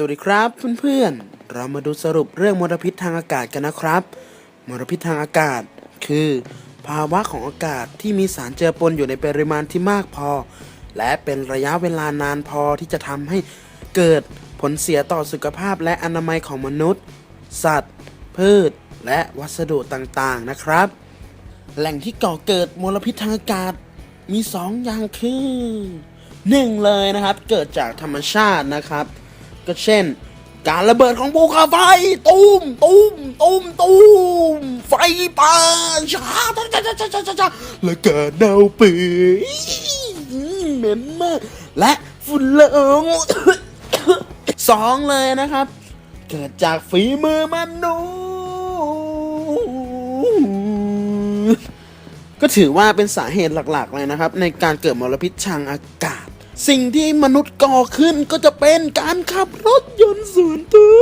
สวัสดีครับเพื่อนๆ เรามาดูสรุปเรื่องมลพิษทางอากาศกันนะครับ มลพิษทางอากาศ คือ ภาวะของอากาศที่มีสารเจือปนอยู่ในปริมาณที่มากพอ และเป็นระยะเวลานานพอที่จะทำให้เกิดผลเสียต่อสุขภาพและอนามัยของมนุษย์ สัตว์ พืช และวัสดุต่างๆนะครับ แหล่งที่ก่อเกิดมลพิษทางอากาศมีสองอย่างคือหนึ่งเลยนะครับ เกิดจากธรรมชาตินะครับ ก็เช่น การระเบิดของภูเขาไฟตุ้มตุ้มตุ้มตุ้มไฟป่าชาชาชาชาชาชาและเกิดเน่าเปื่อยเหม็นมาก และฝุ่นละอองสองเลยนะครับ เกิดจากฝีมือมนุษย์ก็ถือว่าเป็นสาเหตุหลักๆเลยนะครับ ในการเกิดมลพิษทางอากาศ สิ่งที่มนุษย์ก่อขึ้นก็จะเป็นการขับรถยนต์ส่วนตัว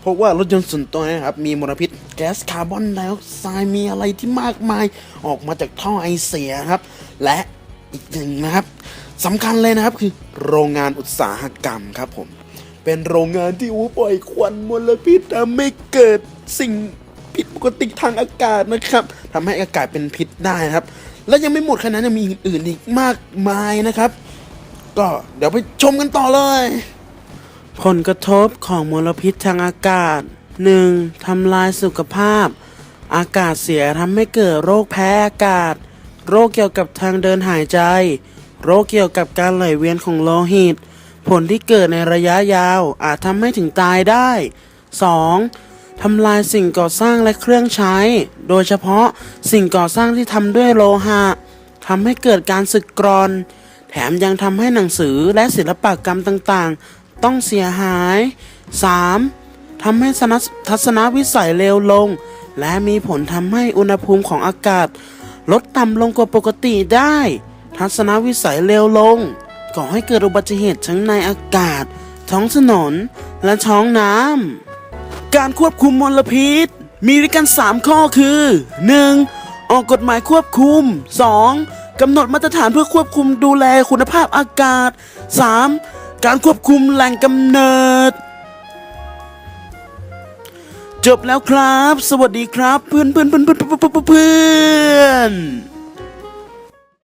เพราะว่ารถยนต์ส่วนตัวนะครับ มีมลพิษแก๊สคาร์บอนไดออกไซด์มีอะไรที่มากมายออกมาจากท่อไอเสียครับ และอีกหนึ่งนะครับสำคัญเลยนะครับคือโรงงานอุตสาหกรรมครับผม เป็นโรงงานที่อู้ปล่อยควันมลพิษทำให้เกิดสิ่งผิดปกติทางอากาศนะครับทำให้อากาศเป็นพิษได้นะครับ และยังไม่หมดแค่นั้นยังมีอื่นอีกมากมายนะครับ ก็เดี๋ยวไปชมกันต่อเลย ผลกระทบของมลพิษทางอากาศ 1. ทำลายสุขภาพ อากาศเสียทำให้เกิดโรคแพ้อากาศ โรคเกี่ยวกับทางเดินหายใจ โรคเกี่ยวกับการไหลเวียนของโลหิต ผลที่เกิดในระยะยาวอาจทำให้ถึงตายได้ 2. ทำลายสิ่งก่อสร้างและเครื่องใช้ โดยเฉพาะสิ่งก่อสร้างที่ทำด้วยโลหะทำให้เกิดการสึกกร่อน แถมยังทำให้หนังสือและศิลปกรรมต่างๆ ต้องเสียหาย 3. ทำให้ทัศนวิสัยเลวลง และมีผลทำให้อุณหภูมิของอากาศ ลดต่ำลงกว่าปกติได้ ทัศนวิสัยเลวลงก่อให้เกิดอุบัติเหตุทั้งในอากาศ ท้องถนน และท้องน้ำ การควบคุมมลพิษ มีด้วยกัน 3 ข้อคือ 1. ออกกฎหมายควบคุม 2. กำหนดมาตรฐานเพื่อควบคุมดูแลคุณภาพอากาศ 3. การควบคุมแหล่งกำเนิด จบแล้วครับ สวัสดีครับ เพื่อนเพื่อนเพื่อนเพื่อนเพื่อนเพื่อน